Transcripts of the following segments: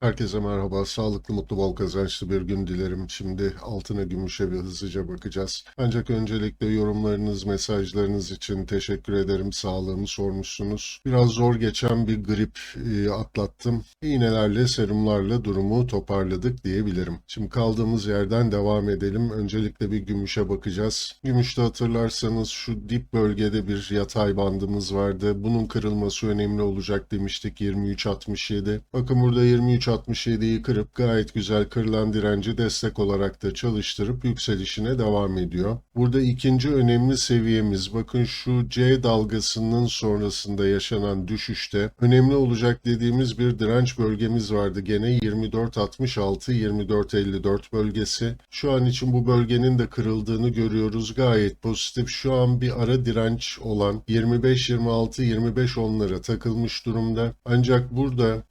Herkese merhaba. Sağlıklı, mutlu, bol kazançlı bir gün dilerim. Şimdi altına, gümüşe bir hızlıca bakacağız. Ancak öncelikle yorumlarınız, mesajlarınız için teşekkür ederim. Sağlığımı sormuşsunuz. Biraz zor geçen bir grip e, atlattım. İğnelerle, serumlarla durumu toparladık diyebilirim. Şimdi kaldığımız yerden devam edelim. Öncelikle bir gümüşe bakacağız. Gümüşte hatırlarsanız şu dip bölgede bir yatay bandımız vardı. Bunun kırılması önemli olacak demiştik 23.67. Bakın burada 23 3.67'yi kırıp gayet güzel kırılan direnci destek olarak da çalıştırıp yükselişine devam ediyor. Burada ikinci önemli seviyemiz bakın şu C dalgasının sonrasında yaşanan düşüşte önemli olacak dediğimiz bir direnç bölgemiz vardı. Gene 24.66-24.54 bölgesi. Şu an için bu bölgenin de kırıldığını görüyoruz. Gayet pozitif. Şu an bir ara direnç olan 25-26-25 onlara takılmış durumda. Ancak burada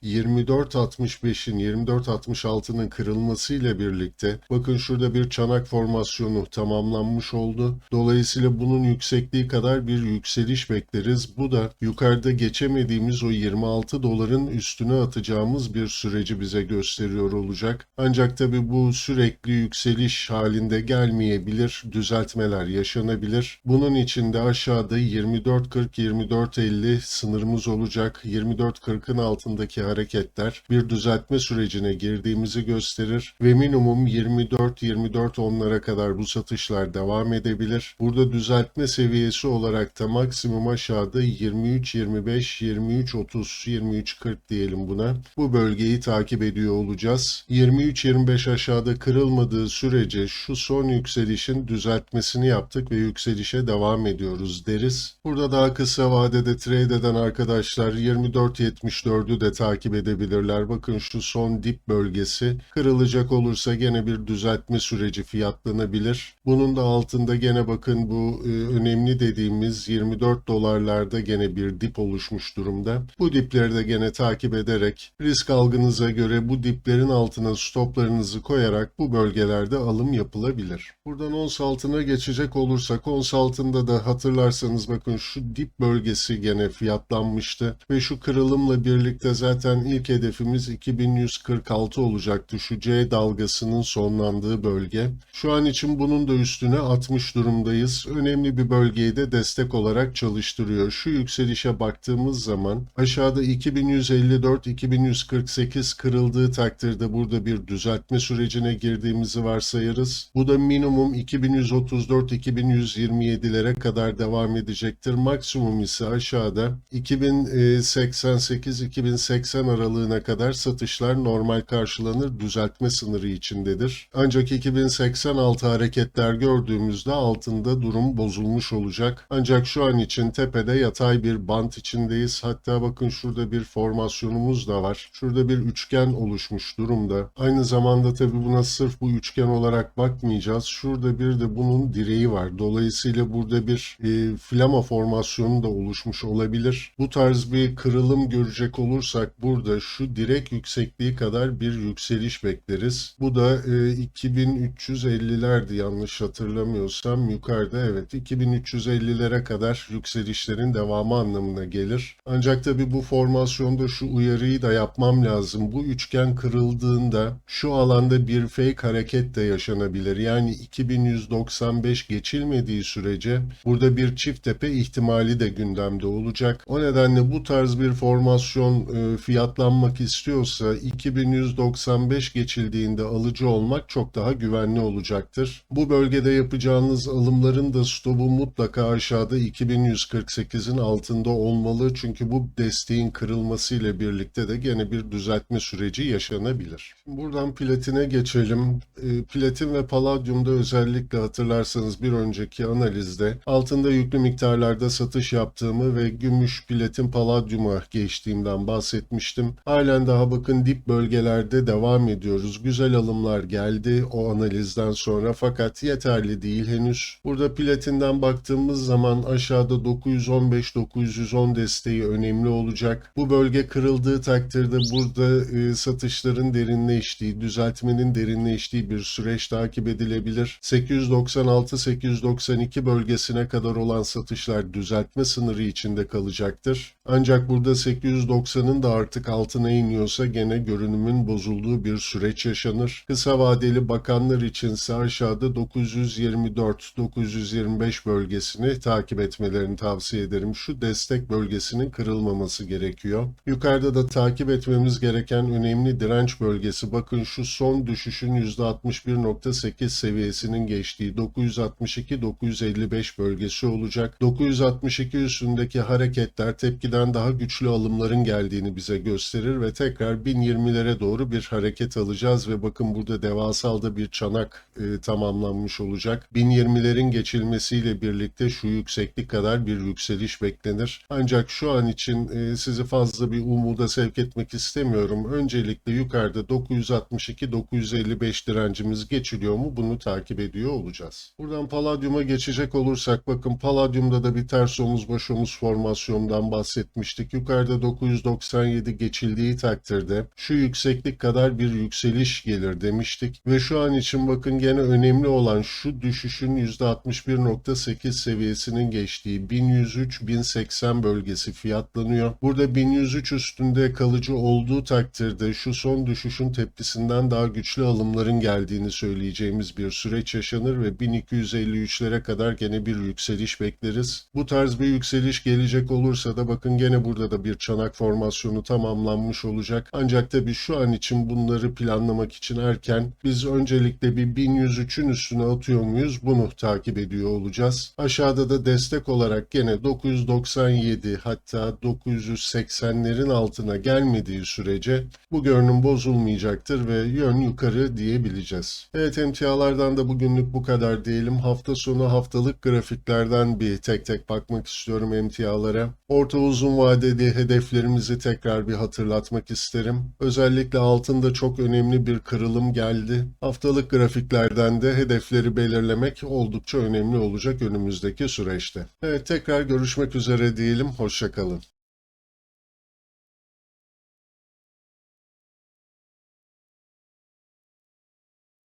24.65'in 24.66'nın kırılmasıyla birlikte bakın şurada bir çanak formasyonu tamamlanmış oldu. Dolayısıyla bunun yüksekliği kadar bir yükseliş bekleriz. Bu da yukarıda geçemediğimiz o 26 doların üstüne atacağımız bir süreci bize gösteriyor olacak. Ancak tabi bu sürekli yükseliş halinde gelmeyebilir. Düzeltmeler yaşanabilir. Bunun için de aşağıda 24.40-24.50 sınırımız olacak. 24.40'ın altındaki hareketler bir düzeltme sürecine girdiğimizi gösterir ve minimum 24-24 onlara kadar bu satışlar devam edebilir. Burada düzeltme seviyesi olarak da maksimum aşağıda 23-25, 23-30, 23-40 diyelim buna. Bu bölgeyi takip ediyor olacağız. 23-25 aşağıda kırılmadığı sürece şu son yükselişin düzeltmesini yaptık ve yükselişe devam ediyoruz deriz. Burada daha kısa vadede trade eden arkadaşlar 24.74'ü de takip edebilirler. Bakın şu son dip bölgesi kırılacak olursa gene bir düzeltme süreci fiyatlanabilir. Bunun da altında gene bakın bu e, önemli dediğimiz 24 dolarlarda gene bir dip oluşmuş durumda. Bu dipleri de gene takip ederek risk algınıza göre bu diplerin altına stoplarınızı koyarak bu bölgelerde alım yapılabilir. Buradan ons altına geçecek olursak ons altında da hatırlarsanız bakın şu dip bölgesi gene fiyatlanmıştı ve şu kırılımla birlikte zaten ilk hedefimiz 2146 olacaktı şu C dalgasının sonlandığı bölge. Şu an için bunun da üstüne atmış durumdayız. Önemli bir bölgeyi de destek olarak çalıştırıyor. Şu yükselişe baktığımız zaman aşağıda 2154-2148 kırıldığı takdirde burada bir düzeltme sürecine girdiğimizi varsayarız. Bu da minimum 2134-2127'lere kadar devam edecektir. Maksimum ise aşağıda 2088-2080 aralığına kadar satışlar normal karşılanır düzeltme sınırı içindedir. Ancak 2086 hareketler gördüğümüzde altında durum bozulmuş olacak. Ancak şu an için tepede yatay bir bant içindeyiz. Hatta bakın şurada bir formasyonumuz da var. Şurada bir üçgen oluşmuş durumda. Aynı zamanda tabi buna sırf bu üçgen olarak bakmayacağız. Şurada bir de bunun direği var. Dolayısıyla burada bir e, flama formasyonu da oluşmuş olabilir. Bu tarz bir kırılım görecek olursak burada şu direk yüksekliği kadar bir yükseliş bekleriz. Bu da e, 2350'lerdi yanlış hatırlamıyorsam yukarıda evet 2350'lere kadar yükselişlerin devamı anlamına gelir. Ancak tabi bu formasyonda şu uyarıyı da yapmam lazım. Bu üçgen kırıldığında şu alanda bir fake hareket de yaşanabilir. Yani 2195 geçilmediği sürece burada bir çift tepe ihtimali de gündemde olacak. O nedenle bu tarz bir formasyon e, fiyatlanmak istiyorsa 2195 geçildiğinde alıcı olmak çok daha güvenli olacaktır. Bu bölgede yapacağınız alımların da stopu mutlaka aşağıda 2148'in altında olmalı. Çünkü bu desteğin kırılmasıyla birlikte de gene bir düzeltme süreci yaşanabilir. Buradan platine geçelim. E, Platin ve paladyumda özellikle hatırlarsanız bir önceki analizde altında yüklü miktarlarda satış yaptığımı ve gümüş, platin, paladyuma geçtiğimden bahsetmiştim. Halen daha bakın dip bölgelerde devam ediyoruz. Güzel alımlar geldi o analizden sonra fakat yeterli değil henüz. Burada platinden baktığımız zaman aşağıda 915-910 desteği önemli olacak. Bu bölge kırıldığı takdirde burada e, satışların derinleştiği, düzeltmenin derinleştiği bir süreç takip edilebilir. 896-892 bölgesine kadar olan satışlar düzeltme sınırı içinde kalacaktır. Ancak burada 890'ın da artık altına iniyorsa gene görünümün bozulduğu bir süreç yaşanır. Kısa vadeli bakanlar içinse aşağıda 924-925 bölgesini takip etmelerini tavsiye ederim. Şu destek bölgesinin kırılmaması gerekiyor. Yukarıda da takip etmemiz gereken önemli direnç bölgesi. Bakın şu son düşüşün %61.8 seviyesinin geçtiği 962-955 bölgesi olacak. 962 üstündeki hareketler tepkiden daha güçlü alımların geldiğini bize gösterir ve tekrar 1020'lere doğru bir hareket alacağız ve bakın burada devasal da bir çanak e, tamamlanmış olacak. 1020'lerin geçilmesiyle birlikte şu yükseklik kadar bir yükseliş beklenir. Ancak şu an için e, sizi fazla bir umuda sevk etmek istemiyorum. Öncelikle yukarıda 962-955 direncimiz geçiliyor mu bunu takip ediyor olacağız. Buradan Palladium'a geçecek olursak bakın Palladium'da da bir ters omuz baş omuz formasyondan bahsetmiştik. Yukarıda 997 geçildiği takdirde şu yükseklik kadar bir yükseliş gelir demiştik. Ve şu an için bakın gene önemli olan şu düşüşün %61.8 seviyesinin geçtiği 1103-1080 bölgesi fiyatlanıyor. Burada 1103 üstünde kalıcı olduğu takdirde şu son düşüşün tepkisinden daha güçlü alımların geldiğini söyleyeceğimiz bir süreç yaşanır ve 1253'lere kadar gene bir yükseliş bekleriz. Bu tarz bir yükseliş gelecek olursa da bakın gene burada da bir çanak formasyonu tamamlanmış olacak. Ancak tabii şu an için bunları planlamak için erken. Biz öncelikle bir 1103'ün üstüne atıyor muyuz? Bunu takip ediyor olacağız. Aşağıda da destek olarak gene 997 hatta 980'lerin altına gelmediği sürece bu görünüm bozulmayacaktır ve yön yukarı diyebileceğiz. Evet emtialardan da bugünlük bu kadar diyelim. Hafta sonu haftalık grafiklerden bir tek tek bakmak istiyorum emtialara. Orta uzun vadeli hedeflerimizi tekrar bir hatırlatmak isterim. Özellikle altında çok önemli bir kırılım geldi. Haftalık grafiklerden de hedefleri belirlemek oldukça önemli olacak önümüzdeki süreçte. Evet tekrar görüşmek üzere diyelim. Hoşçakalın.